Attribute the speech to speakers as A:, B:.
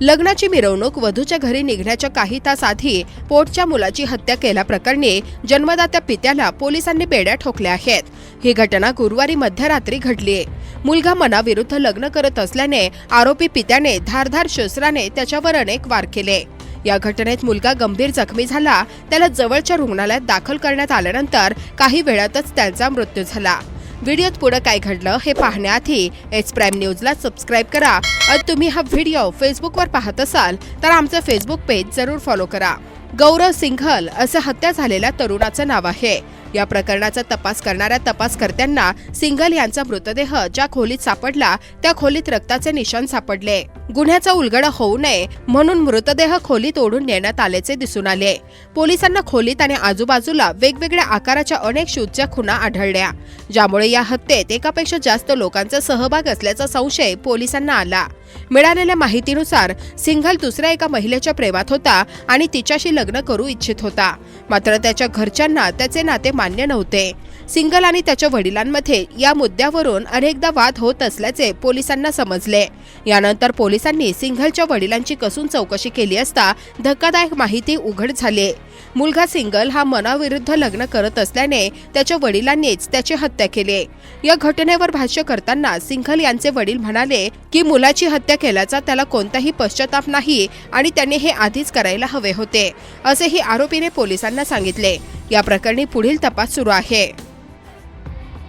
A: लग्नाची मिरवणूक वधूच्या घरी निघण्याच्या काही तास आधी पोटच्या मुलाची हत्या केल्याप्रकरणी जन्मदात्या पित्याला पोलिसांनी बेड्या ठोकल्या आहेत. ही घटना गुरुवारी मध्यरात्री घडली. मुलगा मनाविरुद्ध लग्न करत असल्याने आरोपी पित्याने धारधार शस्त्राने त्याच्यावर अनेक वार केले. या घटनेत मुलगा गंभीर जखमी झाला. त्याला जवळच्या रुग्णालयात दाखल करण्यात आल्यानंतर काही वेळातच त्यांचा मृत्यू झाला. व्हिडिओत पुढे काय घडलं हे पाहण्याआधी एच प्राईम न्यूजला सबस्क्राईब करा. आणि तुम्ही हा व्हिडिओ फेसबुकवर पाहत असाल तर आमचं फेसबुक पेज जरूर फॉलो करा. गौरव सिंघल असं हत्या झालेल्या तरुणाचं नाव आहे. या प्रकरणाचा तपास करणाऱ्या तपासकर्त्यांना सिंघल यांचा मृतदेह ज्या खोलीत सापडला त्या खोलीत रक्ताचे निशाण सापडले. गुन्ह्याचा उलगडा होऊ नये म्हणून मृतदेह खोलीत ओढून नेण्यात आल्याचे दिसून आले. पोलिसांना खोलीत आणि आजूबाजूला वेगवेगळ्या आकाराच्या अनेक शूजच्या खुणा आढळल्या ज्यामुळे या हत्येत एकापेक्षा जास्त लोकांचा सहभाग असल्याचा संशय पोलिसांना आला. मिळालेल्या माहितीनुसार सिंघल दुसऱ्या एका महिलेच्या प्रेमात होता आणि तिच्याशी लग्न करू इच्छित होता. मात्र त्याच्या घरच्यांना त्याचे नाते मान्य नव्हते. सिंगल आणि त्याच्या वडिलांमध्ये या मुद्द्यावरून अनेकदा वाद होत असल्याचे पोलिसांना समजले. यानंतर पोलिसांनी सिंघलच्या वडिलांची कसून चौकशी केली असता धक्कादायक माहिती उघड झाली. मुलगा सिंगल हा मनाविरुद्ध लग्न करत असल्याने त्याच्या वडिलांनीच त्याची हत्या केली. या घटनेवर भाष्य करताना सिंघल यांचे वडील म्हणाले की मुलाची हत्या केल्याचा त्याला कोणताही पश्चाताप नाही आणि त्याने हे आधीच करायला हवे होते असेही आरोपीने पोलिसांना सांगितले. या प्रकरणी पुढील तपास सुरू आहे.